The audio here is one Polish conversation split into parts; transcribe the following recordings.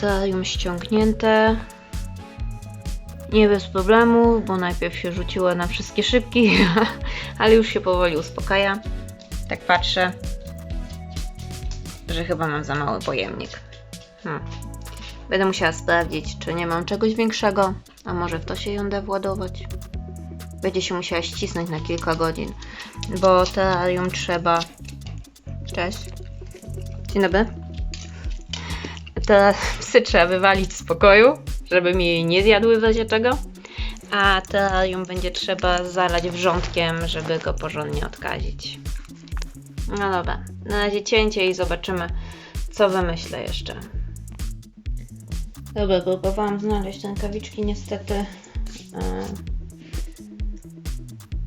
Terrarium ściągnięte. Nie bez problemu, bo najpierw się rzuciła na wszystkie szybki, ale już się powoli uspokaja. Tak patrzę, że chyba mam za mały pojemnik. Hmm. Będę musiała sprawdzić, czy nie mam czegoś większego, a może w to się ją da władować. Będzie się musiała ścisnąć na kilka godzin, bo terrarium trzeba... Cześć. Dzień dobry. Te psy trzeba wywalić z pokoju, żeby mi nie zjadły w razie czego. A terrarium będzie trzeba zalać wrzątkiem, żeby go porządnie odkazić. No dobra, na razie cięcie i zobaczymy, co wymyślę jeszcze. Dobra, próbowałam znaleźć rękawiczki, niestety e,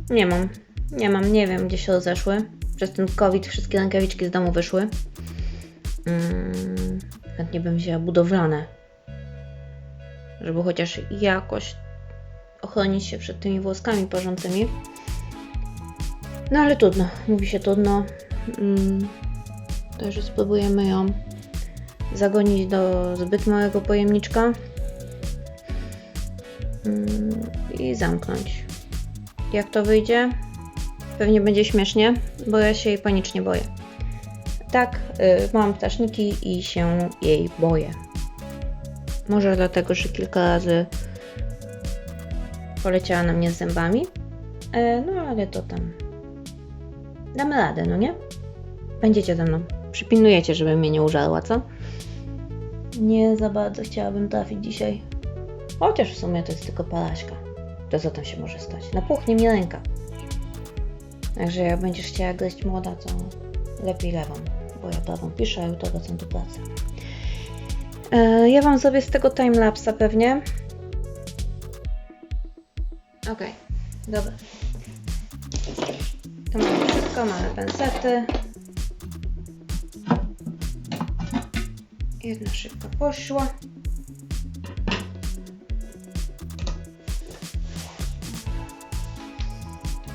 nie mam. Nie mam, nie wiem gdzie się rozeszły. Przez ten COVID wszystkie rękawiczki z domu wyszły. Mm, chętnie bym wzięła budowlane, żeby chociaż jakoś ochronić się przed tymi włoskami porządnymi. No ale trudno, mówi się trudno. Mm, Także spróbujemy ją zagonić do zbyt małego pojemniczka Mm, i zamknąć. Jak to wyjdzie? Pewnie będzie śmiesznie, bo ja się jej panicznie boję. Tak, y, mam ptaszniki i się jej boję. Może dlatego, że kilka razy poleciała na mnie z zębami. E, no ale to tam. Damy radę, no nie? Będziecie ze mną. Przypilnujecie, żeby mnie nie użarła, co? Nie za bardzo chciałabym trafić dzisiaj. Chociaż w sumie to jest tylko paraśka. To co tam się może stać? Napuchnie mi ręka. Także jak będziesz chciała gryźć młoda, to lepiej lewą, bo ja prawą piszę, a jutro wracam do pracy. E, ja Wam zrobię z tego timelapsa pewnie. Okej, dobra. To mamy wszystko, mamy pensety. Jedna szybka poszła.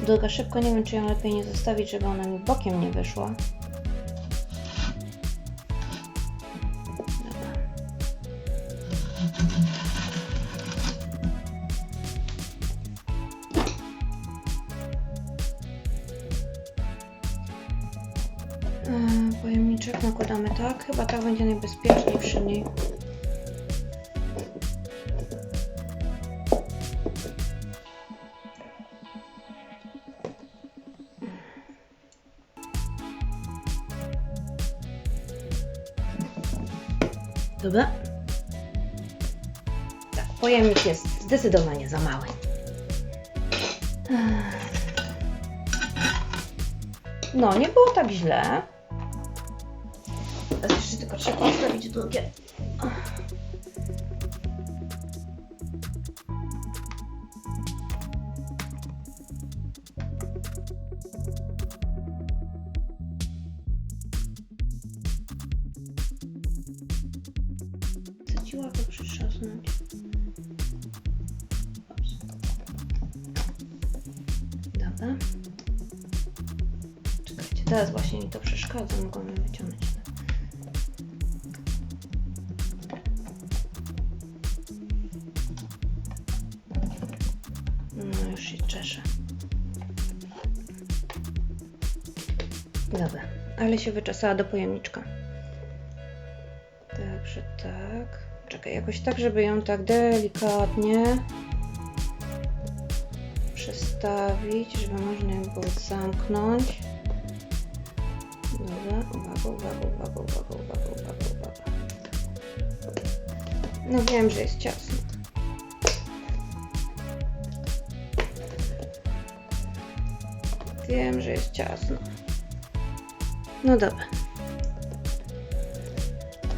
Druga szybko, nie wiem czy ją lepiej nie zostawić, żeby ona mi bokiem nie wyszła. Chyba tak będzie najbezpieczniej przy niej. Dobra. Tak, pojemnik jest zdecydowanie za mały. No, nie było tak źle. Tylko trzeba ustawić drugie. Ale się wyczesała do pojemniczka. Także tak. Czekaj, jakoś tak, żeby ją tak delikatnie przestawić, żeby można ją było zamknąć. Dobra, uwaga, uwaga, uwaga, uwaga, uwaga, uwaga, uwaga. No wiem, że jest ciasno. Wiem, że jest ciasno. No dobra.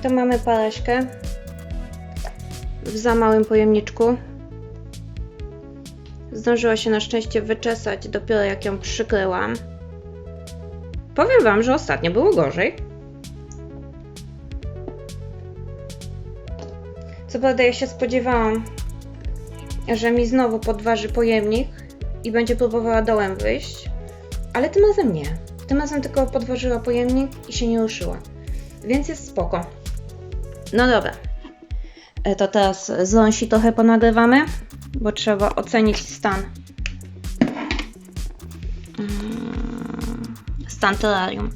To mamy paleśkę w za małym pojemniczku. Zdążyła się na szczęście wyczesać dopiero jak ją przykryłam. Powiem Wam, że ostatnio było gorzej. Co prawda ja się spodziewałam, że mi znowu podważy pojemnik i będzie próbowała dołem wyjść, ale tym razem nie. Tym razem tylko podważyła pojemnik i się nie ruszyła. Więc jest spoko. No dobra. E, To teraz ząsi trochę ponagrywamy, bo trzeba ocenić stan. Mm, Stan terrarium.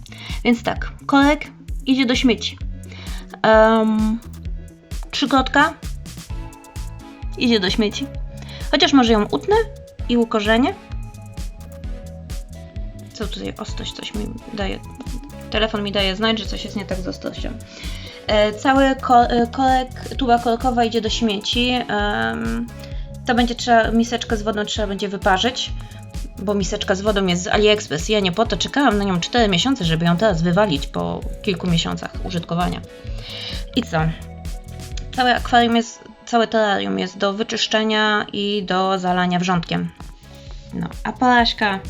Więc tak, korek idzie do śmieci. Um, trzykotka idzie do śmieci. Chociaż może ją utnę i ukorzenię. Co tutaj ostrość coś mi daje? Telefon mi daje znać, że coś jest nie tak z ostrością. E, Cały ko- e, korek, tuba korkowa idzie do śmieci. Em, To będzie trzeba, miseczkę z wodą trzeba będzie wyparzyć, bo miseczka z wodą jest z AliExpress. Ja nie po to czekałam na nią 4 miesiące, żeby ją teraz wywalić po kilku miesiącach użytkowania. I co? Całe akwarium jest, całe terrarium jest do wyczyszczenia i do zalania wrzątkiem. No, a Palaśka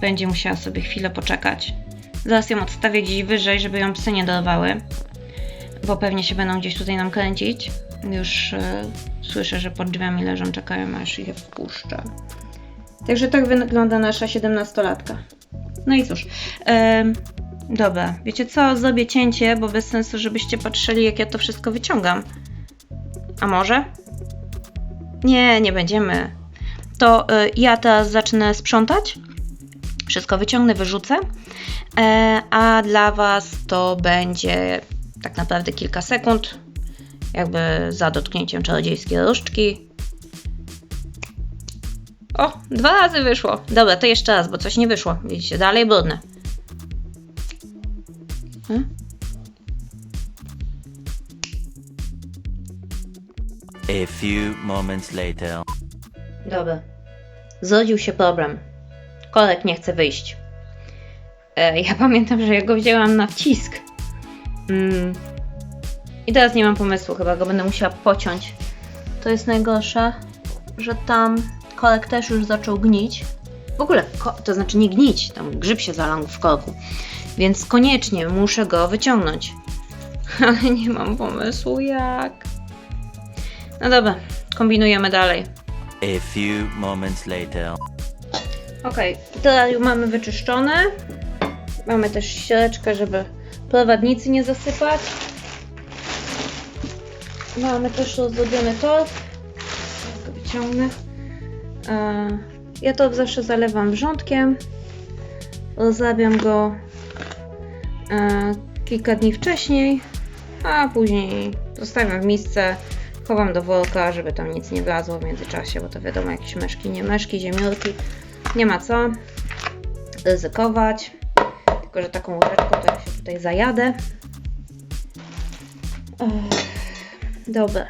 będzie musiała sobie chwilę poczekać. Zaraz ją odstawię gdzieś wyżej, żeby ją psy nie dorwały, bo pewnie się będą gdzieś tutaj nam kręcić. Już e, słyszę, że pod drzwiami leżą, czekają aż je wpuszczę. Także tak wygląda nasza 17-latka. No i cóż, em, dobra, wiecie co, zrobię cięcie, bo bez sensu, żebyście patrzyli, jak ja to wszystko wyciągam. A może? Nie, nie będziemy. To y, ja teraz zacznę sprzątać. Wszystko wyciągnę, wyrzucę. E, a dla Was to będzie tak naprawdę kilka sekund, jakby za dotknięciem czarodziejskiej różdżki. O, dwa razy wyszło. Dobra, to jeszcze raz, bo coś nie wyszło. Widzicie, dalej brudne. Hmm? A few moments later. Dobra. Zrodził się problem. Korek nie chce wyjść. E, ja pamiętam, że ja go wzięłam na wcisk. Mm. I teraz nie mam pomysłu, chyba go będę musiała pociąć. To jest najgorsze, że tam korek też już zaczął gnić. W ogóle, to znaczy nie gnić, tam grzyb się zalał w korku. Więc koniecznie muszę go wyciągnąć. Ale nie mam pomysłu jak. No dobra, kombinujemy dalej. A few moments later. Okej, terrarium mamy wyczyszczone. Mamy też ściereczkę, żeby prowadnicy nie zasypać. Mamy też rozrobiony torf. Ja go wyciągnę. E, Ja to zawsze zalewam wrzątkiem. Rozrabiam go e, kilka dni wcześniej, a później zostawiam w misce, chowam do worka, żeby tam nic nie wlazło w międzyczasie, bo to wiadomo, jakieś meszki, nie meszki, ziemiorki. Nie ma co ryzykować. Tylko, że taką łyżeczką to ja się tutaj zajadę. Dobra.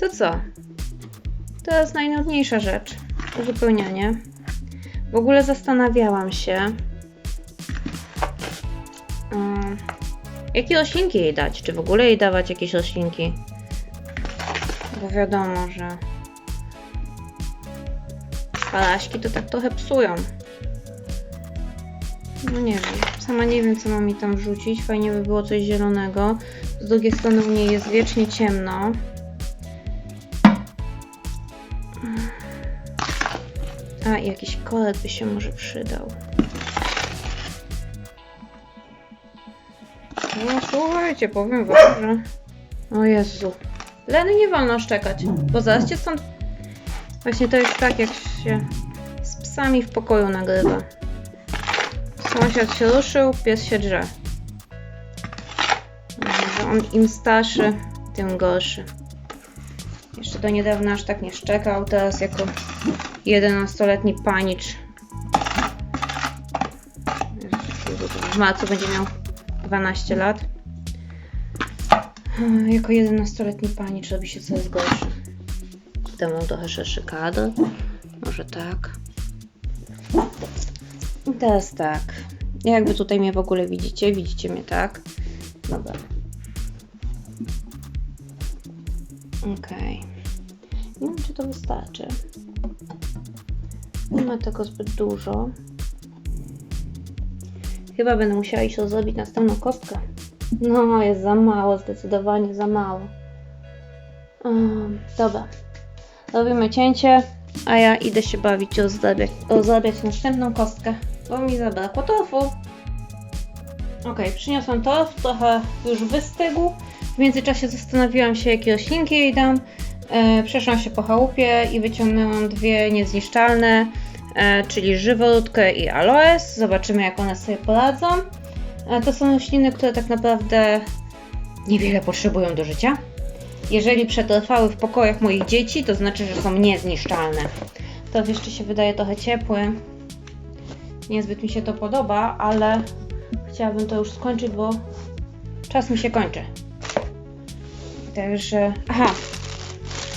To co? Teraz najnudniejsza rzecz. Uzupełnianie. W ogóle zastanawiałam się, ym, jakie roślinki jej dać. Czy w ogóle jej dawać jakieś roślinki? Bo wiadomo, że Palaśki to tak trochę psują. No nie wiem. Sama nie wiem, co mam mi tam wrzucić. Fajnie by było coś zielonego. Z drugiej strony u niej jest wiecznie ciemno. A, jakiś korek by się może przydał. No słuchajcie, powiem wam, że... O Jezu. Leny nie wolno szczekać, bo zaraz cię stąd Właśnie to jest tak, jak się z psami w pokoju nagrywa. Sąsiad się ruszył, pies się drze. Że on im starszy, tym gorszy. Jeszcze do niedawna aż tak nie szczekał, teraz jako 11-letni panicz. W marcu będzie miał 12 lat. Jako 11-letni panicz robi się coraz gorszy temu trochę szerszy kadr. Może tak. I teraz tak. Jakby tutaj mnie w ogóle widzicie, widzicie mnie tak. Dobra. Okej. Nie wiem, czy to wystarczy. Nie ma tego zbyt dużo. Chyba będę musiała iść zrobić następną kostkę. No, jest za mało, zdecydowanie za mało. Um, dobra. Robimy cięcie, a ja idę się bawić rozrabiać, rozrabiać następną kostkę, bo mi zabrakło torfu. Ok, przyniosłam to, trochę już wystygł. W międzyczasie zastanowiłam się, jakie roślinki jej dam. E, przeszłam się po chałupie i wyciągnęłam dwie niezniszczalne, e, czyli żyworódkę i aloes. Zobaczymy, jak one sobie poradzą. E, to są rośliny, które tak naprawdę niewiele potrzebują do życia. Jeżeli przetrwały w pokojach moich dzieci, to znaczy, że są niezniszczalne. To jeszcze się wydaje trochę ciepły. Niezbyt mi się to podoba, ale chciałabym to już skończyć, bo czas mi się kończy. Także. Aha!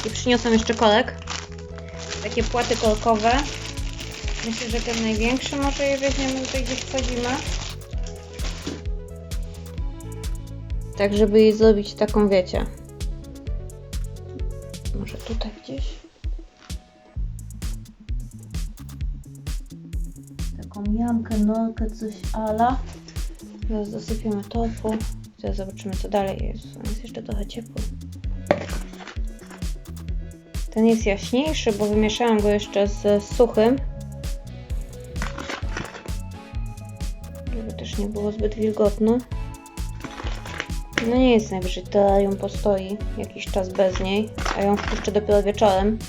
I przyniosłam jeszcze kolek. Takie płaty kolkowe. Myślę, że ten największy może je weźmiemy tutaj gdzieś wsadzimy. Tak, żeby jej zrobić taką, wiecie. Może tutaj gdzieś. Taką jamkę, norkę, coś ala. Teraz dosypiemy tofu. Teraz zobaczymy co dalej jest. On jest jeszcze trochę ciepły. Ten jest jaśniejszy, bo wymieszałam go jeszcze z suchym. Żeby też nie było zbyt wilgotno. No nie jest najwyżej, terrarium postoi jakiś czas bez niej, a ją wpuszczę dopiero wieczorem.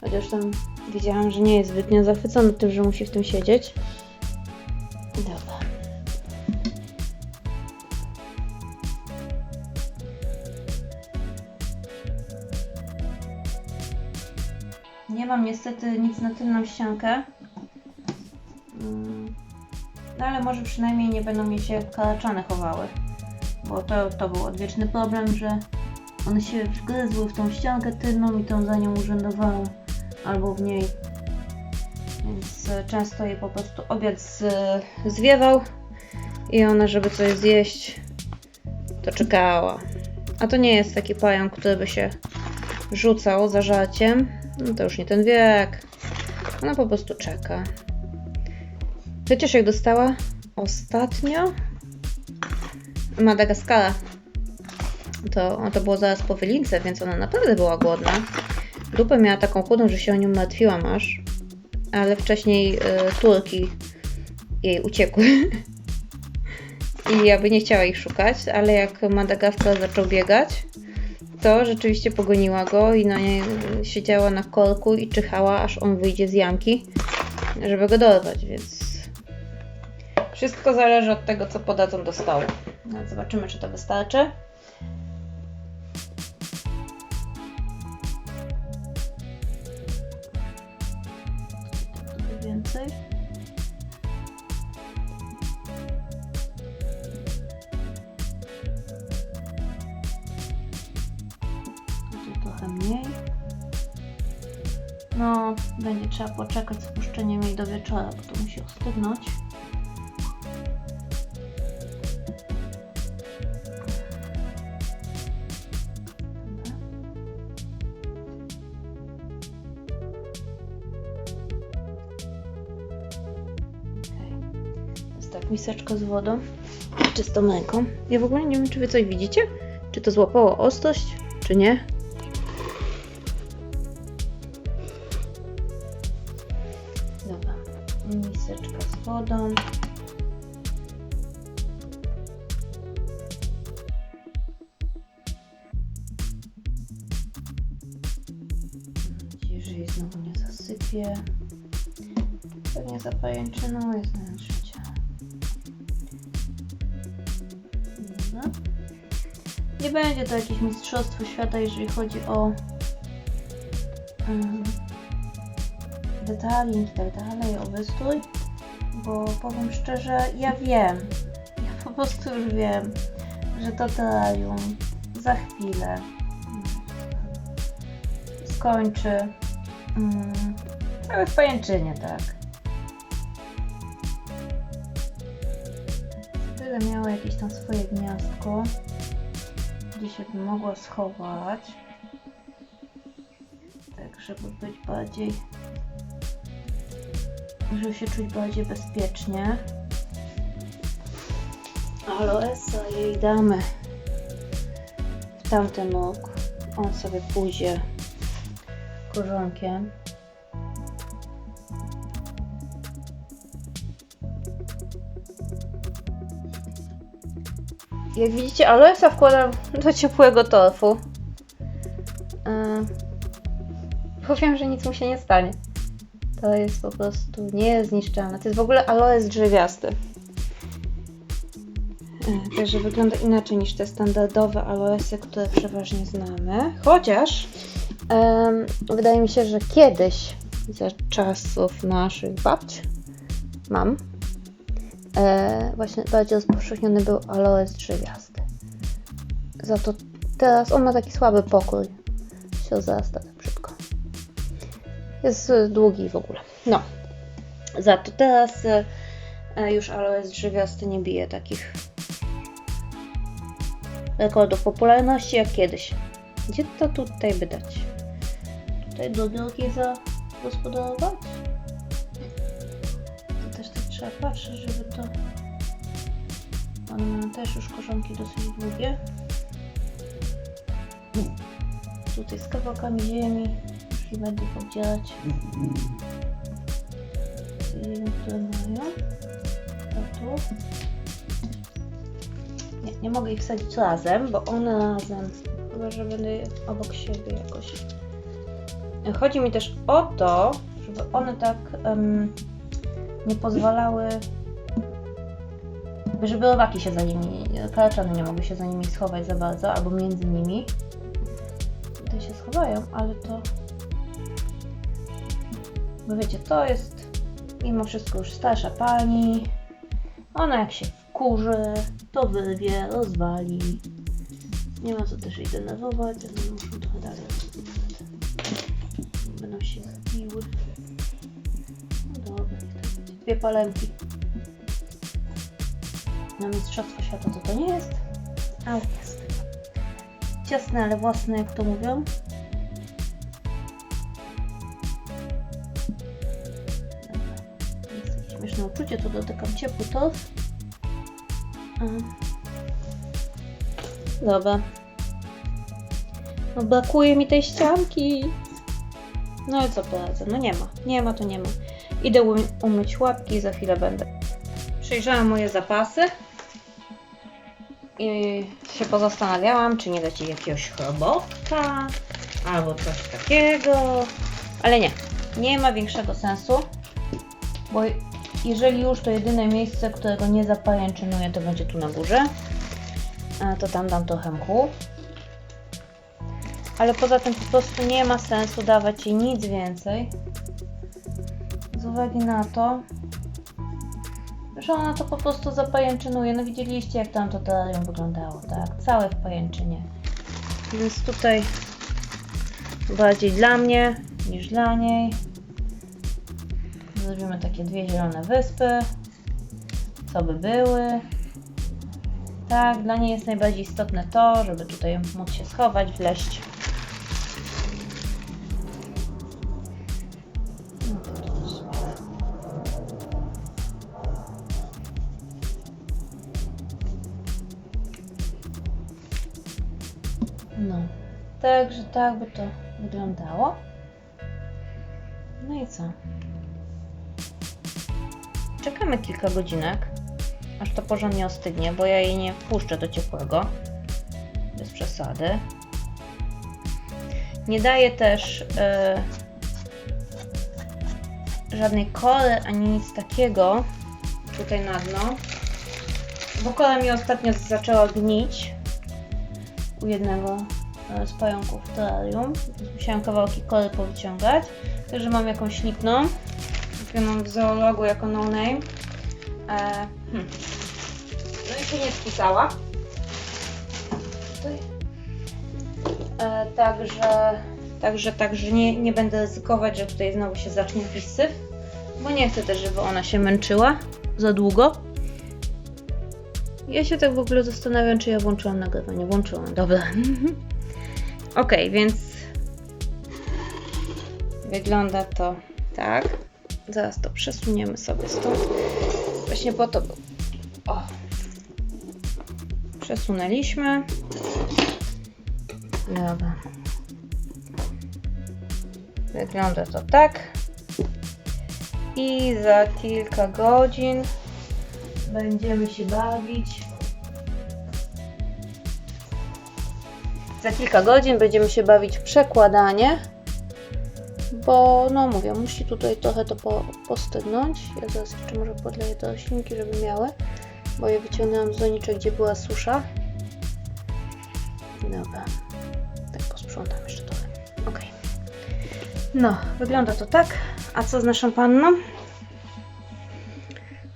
Chociaż tam widziałam, że nie jest zbytnio zachwycony tym, że musi w tym siedzieć. Dobra. Nie mam niestety nic na tylną ściankę. Mm, No ale może przynajmniej nie będą mi się kalaczane chowały. Bo to, to był odwieczny problem, że one się wgryzły w tą ściankę tylną i tą za nią urzędowały. Albo w niej. Więc e, często je po prostu obiad z, zwiewał i ona, żeby coś zjeść, to czekała. A to nie jest taki pająk, który by się rzucał za żarciem. No to już nie ten wiek. Ona po prostu czeka. Przecież jak dostała ostatnio Madagaskara, to, to było zaraz po wylince, więc ona naprawdę była głodna. Dupę miała taką chudą, że się o nią martwiłam aż. Ale wcześniej y, turki jej uciekły. I ja by nie chciała ich szukać, ale jak Madagaskar zaczął biegać, to rzeczywiście pogoniła go i na niej y, siedziała na korku i czyhała, aż on wyjdzie z jamki, żeby go dorwać, więc wszystko zależy od tego, co podadzą do stołu. No, zobaczymy, czy to wystarczy. Trochę więcej. Tutaj trochę mniej. No, będzie trzeba poczekać z puszczeniem jej do wieczora, bo to musi ostygnąć. Miseczka z wodą, czystą ręką. Ja w ogóle nie wiem, czy wy coś widzicie? Czy to złapało ostrość, czy nie? Dobra, miseczka z wodą. Mam nadzieję, że jej znowu nie zasypie. Pewnie zapajęczyną jest Nie będzie to jakieś mistrzostwo świata, jeżeli chodzi o um, detali i tak dalej, o wystrój, bo powiem szczerze, ja wiem, ja po prostu już wiem, że to terrarium za chwilę mm, skończy mm, całe w pajęczynie, tak. Tyle miało jakieś tam swoje gniazdko, gdzie się by mogła schować, tak żeby być bardziej żeby się czuć bardziej bezpiecznie. Aloesa jej damy w tamten róg. On sobie pójdzie korzonkiem. Jak widzicie, aloesa wkładam do ciepłego torfu. Yy, bo wiem, że nic mu się nie stanie. To jest po prostu niezniszczalne. To jest w ogóle aloes drzewiasty. Yy, Także wygląda inaczej niż te standardowe aloesy, które przeważnie znamy. Chociaż em, wydaje mi się, że kiedyś, za czasów naszych babć, mam, e, właśnie bardziej rozpowszechniony był aloes drzewiasty. Za to teraz on ma taki słaby pokój. Się zarasta tak brzydko. Jest długi w ogóle. No. Za to teraz e, e, już aloes drzewiasty nie bije takich rekordów popularności jak kiedyś. Gdzie to tutaj by dać? Tutaj do drogi zagospodarować? Też tak patrzeć, żeby to... One mają też już korzonki dosyć długie. Tutaj z kawałkami ziemi. Już nie będę. Z ziemi, które mają. A tu. Nie, nie mogę ich wsadzić razem, bo one razem, chyba że będę obok siebie jakoś. Chodzi mi też o to, żeby one tak em, nie pozwalały, żeby robaki się za nimi, karaczany nie mogły się za nimi schować za bardzo, albo między nimi. Tutaj się schowają, ale to... Bo wiecie, to jest mimo wszystko już starsza pani. Ona jak się wkurzy, to wyrwie, rozwali. Nie ma co też jej denerwować, ale muszą Dwie palemki. Na Mistrzostwo Świata to to nie jest, ale jest. Ciasne, ale własne, jak to mówią. Jest śmieszne uczucie, to dotykam ciepły. A. Dobra. No brakuje mi tej ścianki. No i co poradzę? No nie ma. Nie ma to nie ma. Idę um- umyć łapki za chwilę będę. Przejrzałam moje zapasy. I się pozastanawiałam, czy nie dać jej jakiegoś chrobotka albo coś takiego. Ale nie. Nie ma większego sensu. Bo jeżeli już to jedyne miejsce, którego nie zapajęczynuję, to będzie tu na górze. To tam dam trochę mchu. Ale poza tym po prostu nie ma sensu dawać jej nic więcej. Z uwagi na to, że ona to po prostu zapajęczynuje. No widzieliście jak tam to terrarium wyglądało, tak? Całe w pajęczynie. Więc tutaj bardziej dla mnie niż dla niej. Zrobimy takie dwie zielone wyspy. Co by były. Tak, dla niej jest najbardziej istotne to, żeby tutaj móc się schować, wleść. Tak by to wyglądało. No i co? Czekamy kilka godzinek, aż to porządnie ostygnie, bo ja jej nie wpuszczę do ciepłego. Bez przesady. Nie daję też e, żadnej kory ani nic takiego tutaj na dno, bo kora mi ostatnio zaczęła gnić u jednego z pająków w terrarium. Musiałam kawałki kory powyciągać. Także mam jakąś lipną. Kupioną w zoologu jako no name. E, hmm. No i się nie spisała. E, także, także, także nie, nie będę ryzykować, że tutaj znowu się zacznie jakiś bo nie chcę też, żeby ona się męczyła za długo. Ja się tak w ogóle zastanawiam, czy ja włączyłam nagrywanie. Włączyłam, dobra. ok, więc wygląda to tak. Zaraz to przesuniemy sobie stąd. Właśnie po to. O. Przesunęliśmy. Dobra. Wygląda to tak. I za kilka godzin będziemy się bawić Za kilka godzin będziemy się bawić w przekładanie, bo no mówię, musi tutaj trochę to po, postygnąć. Ja zaraz jeszcze może podleję te roślinki, żeby miały, bo je wyciągnęłam z doniczek, gdzie była susza. Dobra, tak posprzątam jeszcze trochę. Ok. No, wygląda to tak. A co z naszą panną?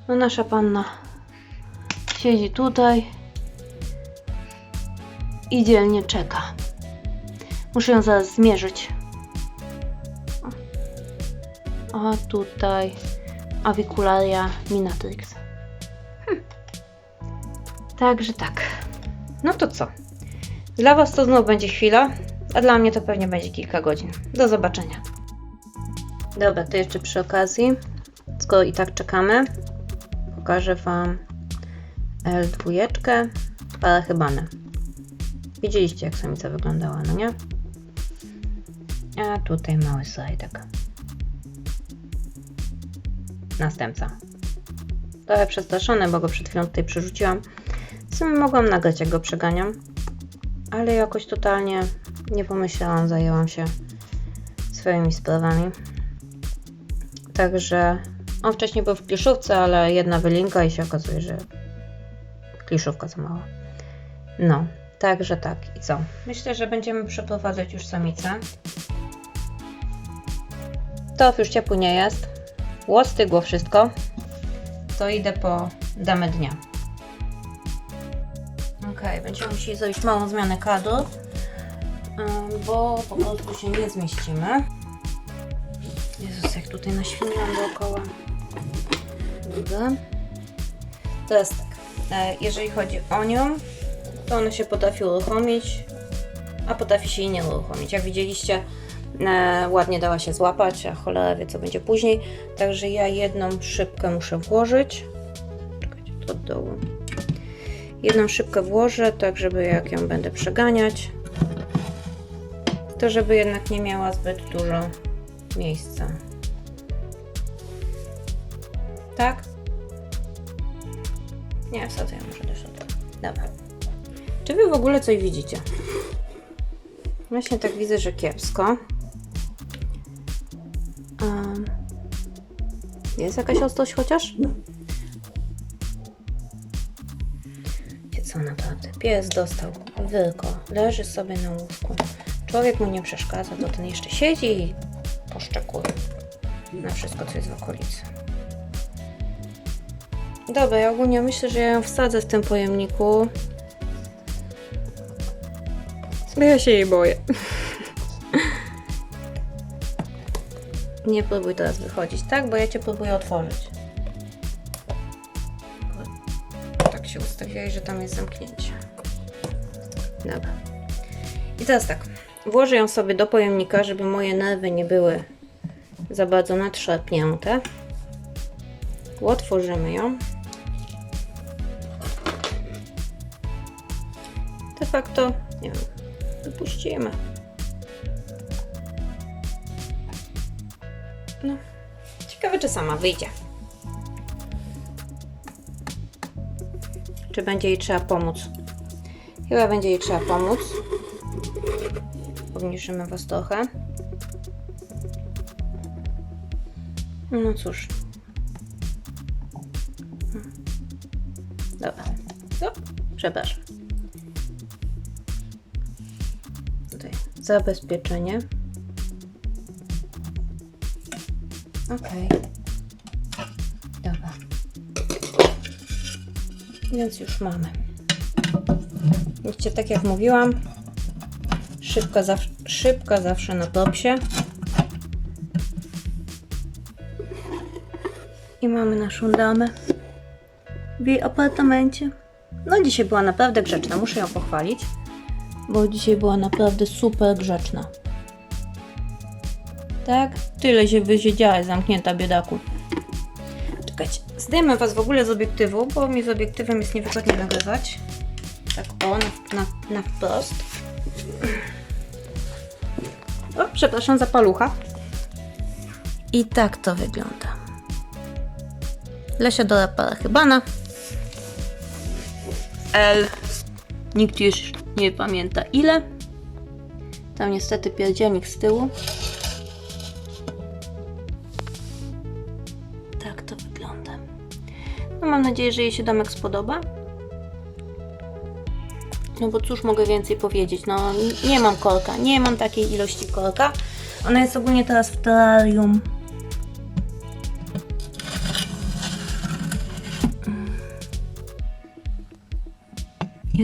No nasza panna siedzi tutaj i dzielnie czeka. Muszę ją zaraz zmierzyć. A tutaj Avicularia minatrix. Hm. Także tak. No to co? Dla Was to znów będzie chwila, a dla mnie to pewnie będzie kilka godzin. Do zobaczeczenia. Dobra, to jeszcze przy okazji, skoro i tak czekamy, pokażę Wam L2, parachybany. Widzieliście, jak samica wyglądała, no nie? A tutaj mały slajdek. Następca. Trochę przestraszony, bo go przed chwilą tutaj przerzuciłam. W sumie mogłam nagrać, jak go przeganiam, ale jakoś totalnie nie pomyślałam, zajęłam się swoimi sprawami. Także on wcześniej był w kliszówce, ale jedna wylinka i się okazuje, że kliszówka za mała. No, także tak. I co? Myślę, że będziemy przeprowadzać już samicę. To już ciepły nie jest. Łostygło wszystko. To idę po damę dnia. Ok, będziemy musieli zrobić małą zmianę kadru, bo po prostu się nie zmieścimy. Jezus, jak tutaj naświniłam dookoła. Dobra. Teraz tak, e, jeżeli chodzi o nią, to ona się potrafi uruchomić, a potrafi się i nie uruchomić. Jak widzieliście, e, ładnie dała się złapać, a cholera wie co będzie później. Także ja jedną szybkę muszę włożyć. Czekajcie, to od dołu. Jedną szybkę włożę, tak żeby jak ją będę przeganiać, to żeby jednak nie miała zbyt dużo miejsca. Tak? Nie, wsadzę ją może do środka. Dobra. Czy wy w ogóle coś widzicie? Właśnie tak widzę, że kiepsko. Um, jest jakaś ostrość chociaż? Wiecie co naprawdę? Pies dostał wylko. Leży sobie na łóżku. Człowiek mu nie przeszkadza, to ten jeszcze siedzi i poszczekuje na wszystko, co jest w okolicy. Dobra, ja ogólnie myślę, że ja ją wsadzę w tym pojemniku. Bo ja się jej boję. Nie próbuj teraz wychodzić, tak? Bo ja cię próbuję otworzyć. Tak się ustawiłeś, że tam jest zamknięcie. Dobra. I teraz tak. Włożę ją sobie do pojemnika, żeby moje nerwy nie były za bardzo nadszarpnięte. Otworzymy ją. De facto, nie wiem, wypuścimy. No, ciekawe czy sama wyjdzie. Czy będzie jej trzeba pomóc? Chyba będzie jej trzeba pomóc. Obniżymy Was trochę. No cóż. Dobra. O, przepraszam. Zabezpieczenie. Okej. Dobra. Więc już mamy. Wiecie, tak jak mówiłam, szybka, zaw szybka zawsze na topsie. I mamy naszą damę w jej apartamencie. No dzisiaj była naprawdę grzeczna, muszę ją pochwalić, bo dzisiaj była naprawdę super grzeczna. Tak? Tyle się wysiedziałaś zamknięta, biedaku. Czekajcie, zdejmę Was w ogóle z obiektywu, bo mi z obiektywem jest niewygodnie nagrywać. Tak o, na, na, na wprost. O, przepraszam za palucha. I tak to wygląda. Lesia do parachybana. L. Nikt już nie pamięta ile. Tam niestety pierdzielnik z tyłu. Tak to wygląda. No mam nadzieję, że jej się domek spodoba. No bo cóż mogę więcej powiedzieć? No nie mam kolka, nie mam takiej ilości kolka. Ona jest ogólnie teraz w terrarium.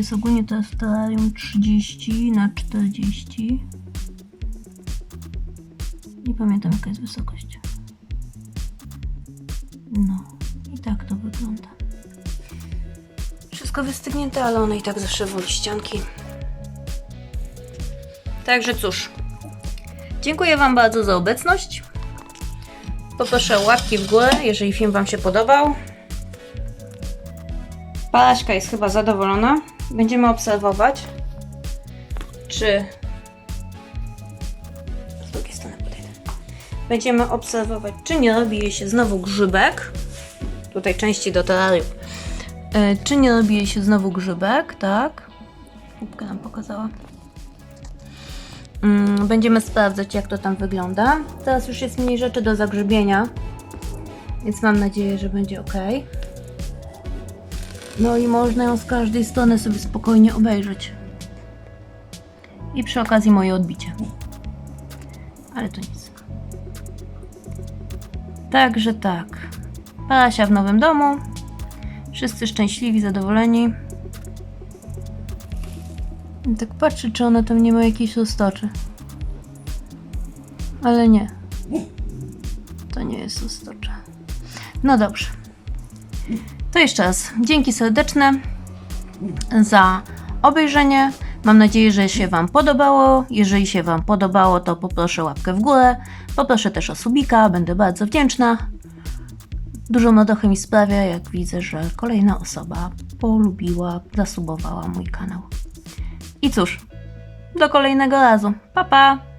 Jest ogólnie teraz w terrarium 30 na 40. Nie pamiętam jaka jest wysokość. No i tak to wygląda. Wszystko wystygnięte, ale ona i tak zawsze woli ścianki. Także cóż. Dziękuję Wam bardzo za obecność. Poproszę o łapki w górę, jeżeli film Wam się podobał. Palaśka jest chyba zadowolona. Będziemy obserwować, czy. Z drugiej strony podejdę. Będziemy obserwować, czy nie robi się znowu grzybek. Tutaj części do terrarium. E, Czy nie robi się znowu grzybek, tak? Łupkę nam pokazała. Mm, Będziemy sprawdzać, jak to tam wygląda. Teraz już jest mniej rzeczy do zagrzybienia, więc mam nadzieję, że będzie ok. No i można ją z każdej strony sobie spokojnie obejrzeć. I przy okazji moje odbicie. Ale to nic. Także tak. Parasia w nowym domu. Wszyscy szczęśliwi, zadowoleni. I Tak patrzę, czy ona tam nie ma jakiejś roztoczy. Ale nie. To nie jest roztocza. No dobrze. To jeszcze raz dzięki serdeczne za obejrzenie. Mam nadzieję, że się Wam podobało. Jeżeli się Wam podobało, to poproszę łapkę w górę. Poproszę też o subika, będę bardzo wdzięczna. Dużo madochy mi sprawia, jak widzę, że kolejna osoba polubiła, zasubowała mój kanał. I cóż, do kolejnego razu. Pa pa!